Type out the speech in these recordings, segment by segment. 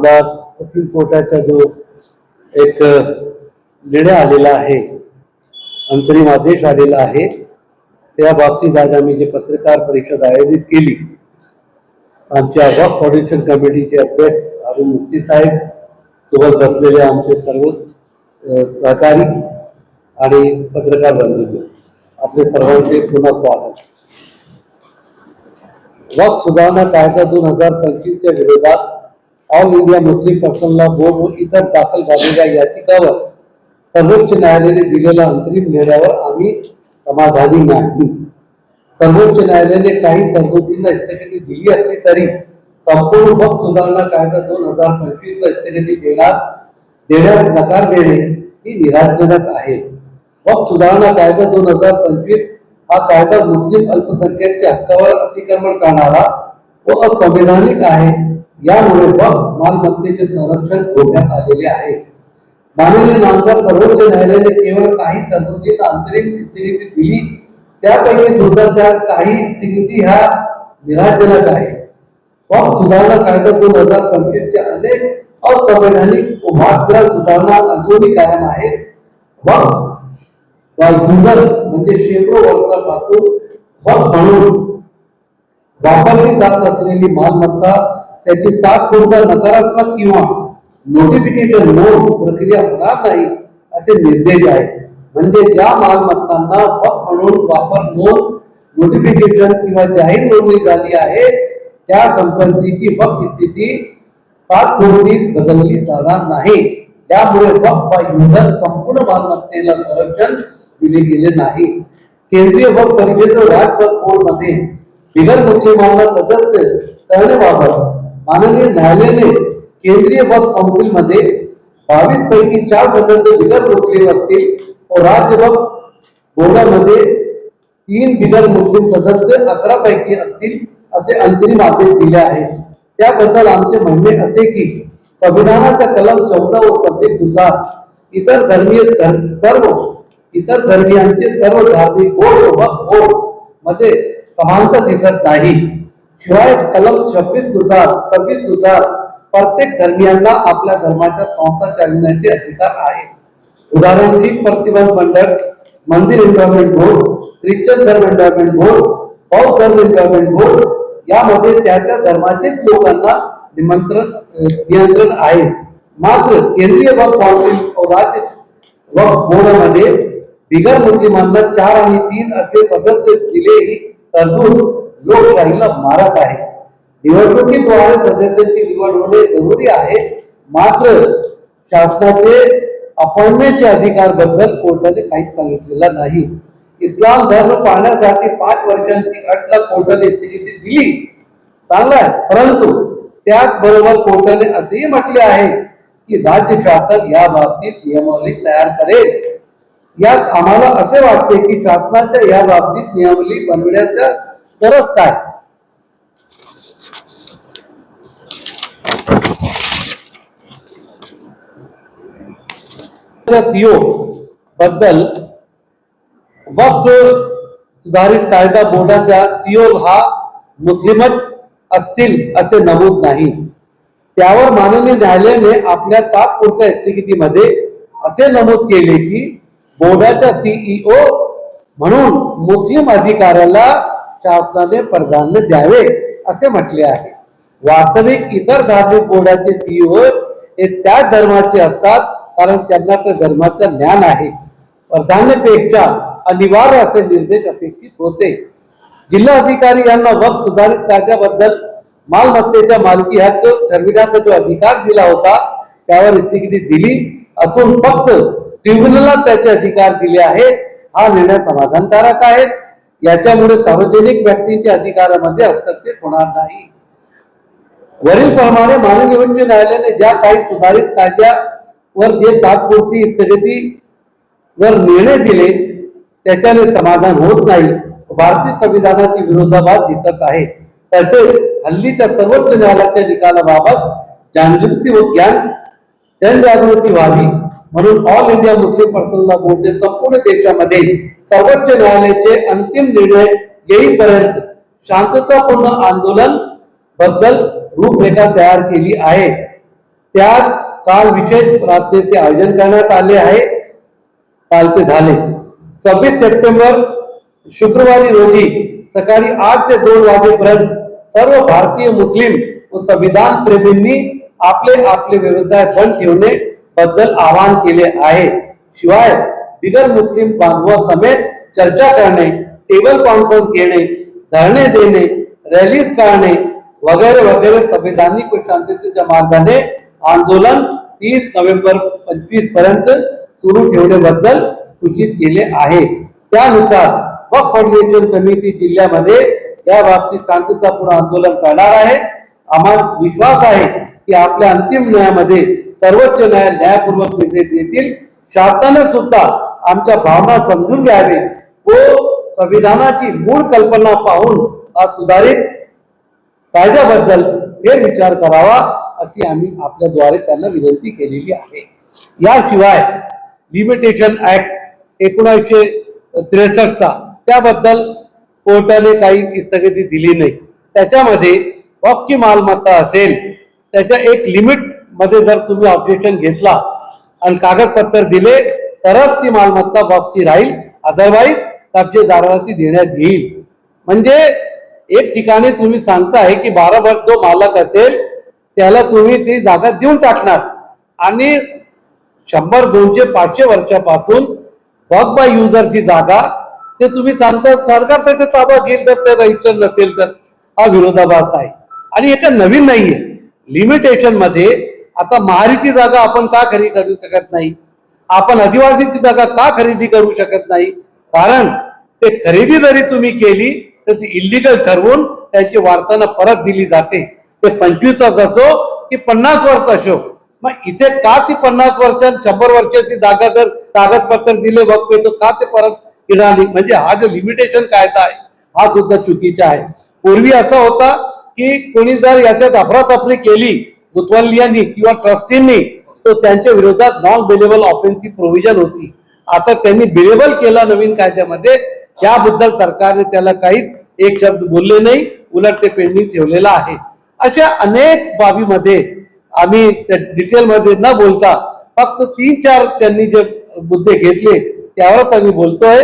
आपला सुप्रीम कोर्टाचा जो एक निर्णय आलेला आहे अंतरिम आदेश आलेला आहे त्या बाबतीत आज आम्ही जे पत्रकार परिषद आयोजित केली आमच्या वक्फ फाउंडेशन कमिटीचे अध्यक्ष अरुण मुफ्ती साहेब सोबत बसलेले आमचे सर्वच सहकारी आणि पत्रकार बंधू आपले सर्वांचे पुन्हा स्वागत. वक्फ सुधारणा कायदा दोन हजार पंचवीसच्या विरोधात All India Muslim Personal Law Board व इतर दाखल झालेल्या याचिकावर सर्वोच्च न्यायालयाने दिलेल्या अंतरिम निर्णयावर आम्ही समाधानी नाही. सर्वोच्च न्यायालयाने काही तरतुदींना स्थगिती दिली असली तरी संपूर्ण भक्त सुधारणा कायदा दोन हजार पंचवीस ला स्थगिती देणार देण्यास नकार देणे ही निराशजनक आहे. भक्त सुधारणा कायदा दोन हजार पंचवीस हा कायदा मुस्लिम अल्पसंख्याकच्या हक्कावर अतिक्रमण करणारा व असंवैधानिक आहे. यामुळे बघ मालमत्तेचे संरक्षण धोक्यात आलेले आहे. माननीय नामदार सर्वोच्च न्यायालयाने केवळ काही तरतुदींना अंतरिम स्थिती दिली त्यापैकी सुद्धा त्या काही स्थिती ह्या निराजनक आहे. वक्फ सुधारणा कायदा दोन हजार पंचवीसच्या अनेक असंवैधानिक व सुधारणा अजूनही कायम आहेत. वक्फ युजर म्हणजे शेकडो वर्षापासून वक्फ म्हणून वापरली जात असलेली मालमत्ता त्याची तात्पुरता नकारात्मक किंवा नोटिफिकेशन नोंद प्रक्रिया होणार नाही असे निर्देश आहेत. म्हणजे ज्या मालमत्तांना वक्फ म्हणून वापर नोंद नोटिफिकेशन किंवा जाहीर नोंदणी झाली आहे त्या संपत्तीची वक्फ स्थिती तात्पुरती बदलली जाणार नाही. त्यामुळे वक्फ वा युजर संपूर्ण मालमत्तेला संरक्षण दिले गेले नाही. केंद्रीय वक्फ परिषद राजपथ बोर्डमध्ये बिगर मुस्लिमांना सदस्य वापर माननीय न्यायालयाने केंद्रीय वक्फ काउन्सिलमध्ये बावीस पैकी चार सदस्य बिगर मुस्लिम असतील व राज्य वक्फ बोर्डामध्ये तीन बिगर मुस्लिम सदस्य अकरा पैकी असतील असे अंतरिम आदेश दिले आहेत. त्याबद्दल आमचे म्हणणे असे की संविधानाच्या कलम चौदा व सव्वीसनुसार इतर धर्मीय सर्व इतर धर्मियांचे सर्व धार्मिक बोर्ड व वक्फ बोर्डमध्ये समानता दिसत नाही. शिवाय कलम छब्बीसनुसार सव्वीसनुसार प्रत्येक धर्मियांना आपल्या धर्माच्या संस्था चालविण्याचे अधिकार आहे उदाहरण शीख प्रतिबंध मंडळ मंदिर एन्व्हायरमेंट बोर्ड ख्रिश्चन धर्म एन्व्हायरमेंट बोर्ड बौद्ध धर्म एन्व्हायरमेंट बोर्ड यामध्ये त्या त्या धर्माचेच लोकांना निमंत्रण नियंत्रण आहे. मात्र केंद्रीय वक्फ काउन्सिल राज्य वक्फ बोर्डामध्ये बिगर मुस्लिमांना चार आणि तीन असे सदस्य दिलेही तरतूद लोकशाहीला मारक आहे. निवडणुकीद्वारे सदस्यांची निवड होणे जरुरी आहे. मात्र शासनाचे अपॉइंटमेंटचे अधिकारबद्दल कोर्टाने काहीच सांगितलेलं नाही. इस्लाम धर्म पाहण्यासाठी पाच वर्षांची अटला कोर्टाने स्थगिती दिली. चांगला आहे परंतु त्याचबरोबर कोर्टाने असेही म्हटले आहे की राज्य शासन या बाबतीत नियमावली तयार करेल. यात आम्हाला असे वाटते की शासनाच्या या बाबतीत नियमावली बनविण्याच्या गरज काय? सीओ बद्दल वक्फ सुधारित कायदा बोर्डाच्या सीओ हा मुस्लिमच असतील असे नमूद नाही. त्यावर माननीय न्यायालयाने आपल्या तात्पुरत्या स्थगितीमध्ये असे नमूद केले की बोर्डाच्या सीईओ म्हणून मुस्लिम अधिकाऱ्याला शासनाने प्राधान्य द्यावे असे म्हटले आहे. वास्तविक इतर धार्मिक बोर्डाचे सीईओ हे त्याच धर्माचे असतात कारण त्यांना त्या धर्माचं ज्ञान आहे. प्राधान्यपेक्षा अनिवार्य असे निर्देश अपेक्षित होते. जिल्हा अधिकारी यांना वक्त सुधारित कायद्याबद्दल मालमत्तेच्या मालकी हक्क ठरविण्याचा जो अधिकार दिला होता त्यावर स्थगिती दिली असून फक्त ट्रिब्युनलला त्याचे अधिकार दिले आहे. हा निर्णय समाधानकारक आहे. याच्यामुळे सार्वजनिक व्यक्तींच्या अधिकारामध्ये हस्तक्षेप होणार नाही. वरील प्रमाणे माननीय उच्च न्यायालयाने ज्या काही सुधारित कायद्यावर जे तात्पुरती स्थगिती वर निर्णय दिले त्याच्याने समाधान होत नाही. भारतीय संविधानाची विरोधाभास दिसत आहे. तसेच हल्लीच्या सर्वोच्च न्यायालयाच्या निकालाबाबत जागृती व ज्ञान जनजागृती व्हावी. म्हणून ऑल इंडिया मुस्लिम पर्सनल बोर्डने संपूर्ण देशामध्ये सर्वोच्च न्यायालयाचे अंतिम निर्णय येईपर्यंत शांततापूर्ण आंदोलनबद्दल रूपरेखा तयार केली आहे. त्यात काल विशेष प्रार्थनेचे आयोजन करण्यात आले आहे. काल ते झाले. सव्वीस सप्टेंबर शुक्रवारी रोजी सकाळी आठ ते दोन वाजेपर्यंत सर्व भारतीय मुस्लिम व संविधान प्रेमींनी आपले आपले व्यवसाय बंद ठेवणे बद्दल आवाहन केले आहे. शिवाय बिगर मुस्लिम बांधवांसमेत चर्चा करणे टेबल कॉन्फरन्स घेणे धरणे देणे रॅलीज करणे वगैरे वगैरे संविधानिक व शांततेच्या मार्गाने आंदोलन तीस नोव्हेंबर पंचवीसपर्यंत सुरू ठेवण्याबद्दल सूचित केले आहे. त्यानुसार वक्फ फाउंडेशन समिती जिल्ह्यामध्ये या बाबतीत शांततापूर्ण आंदोलन करणार आहे. आम्हाला विश्वास आहे की आपल्या अंतिम न्यायामध्ये सर्वोच्च न्यायालय न्यायपूर्वक निर्णय देतील. शासनाने सुद्धा आमच्या भावना समजून घ्यावे. व संविधानाची मूळ कल्पना पाहून हा सुधारित कायद्याबद्दल फेरविचार करावा अशी आम्ही आपल्याद्वारे त्यांना विनंती केलेली आहे. याशिवाय लिमिटेशन ऍक्ट एकोणीसशे त्रेसष्टचा त्याबद्दल कोर्टाने काही स्थगिती दिली नाही. त्याच्यामध्ये वक्फची मालमत्ता असेल त्याच्या एक लिमिट मध्ये जर तुम्ही ऑब्जेक्शन घेतला आणि कागदपत्र दिले तरच ती मालमत्ता बाबती राहील. अदरवाईज कब्जेदाराला ती देण्यात येईल. म्हणजे एक ठिकाणी तुम्ही सांगताय की बारा वर्ष जो मालक असेल त्याला तुम्ही ती जागा देऊन टाकणार. आणि शंभर दोनशे पाचशे वर्षापासून वॉक बाय युजरची जागा ते तुम्ही सांगता सरकार त्याचा ताबा घेईल तर ते रजिस्टर नसेल तर. हा विरोधाभास आहे. आणि हे नवीन नाहीये. लिमिटेशनमध्ये आता महारीची जागा आपण का खरेदी करू शकत नाही? आपण आदिवासीची जागा का खरेदी करू शकत नाही? कारण ते खरेदी जरी तुम्ही केली तर ती इलिगल ठरवून त्यांची वारसांना परत दिली जाते. ते पंचवीस वर्ष असो की पन्नास वर्ष असो. मग इथे का ती पन्नास वर्षात शंभर वर्षाची जागा जर कागदपत्र दिले बघतोय तर का ते परत मिळाली म्हणजे हा जो लिमिटेशन कायदा आहे हा सुद्धा चुकीचा आहे. पूर्वी असा होता की कोणी जर याच्यात अफरातफरी केली मुतवल्लियांनी किंवा ट्रस्टींनी तो त्यांच्या विरोधात नॉन बिलेबल ऑफेन्सची प्रोव्हिजन होती. आता त्यांनी बिलेबल केला नवीन कायद्यामध्ये त्याबद्दल सरकारने त्याला काहीच एक शब्द बोलले नाही उलट ते पेंडिंग ठेवलेलं आहे. अशा अनेक बाबीमध्ये आम्ही त्या डिटेलमध्ये न बोलता फक्त तीन चार त्यांनी जे मुद्दे घेतले त्यावरच आम्ही बोलतोय.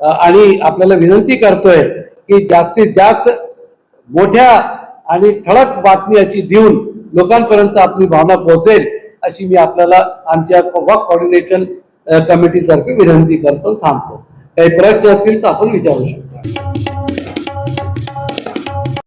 आणि आपल्याला विनंती करतोय की जास्तीत जास्त मोठ्या आणि ठळक बातमी अशी देऊन लोकांपर्यंत आपली भावना पोहोचेल अशी मी आपल्याला आमच्या वॉक कॉर्डिनेशन कमिटीतर्फे विनंती करतो थांबतो. काही प्रश्न असतील तर आपण विचारू शकतो.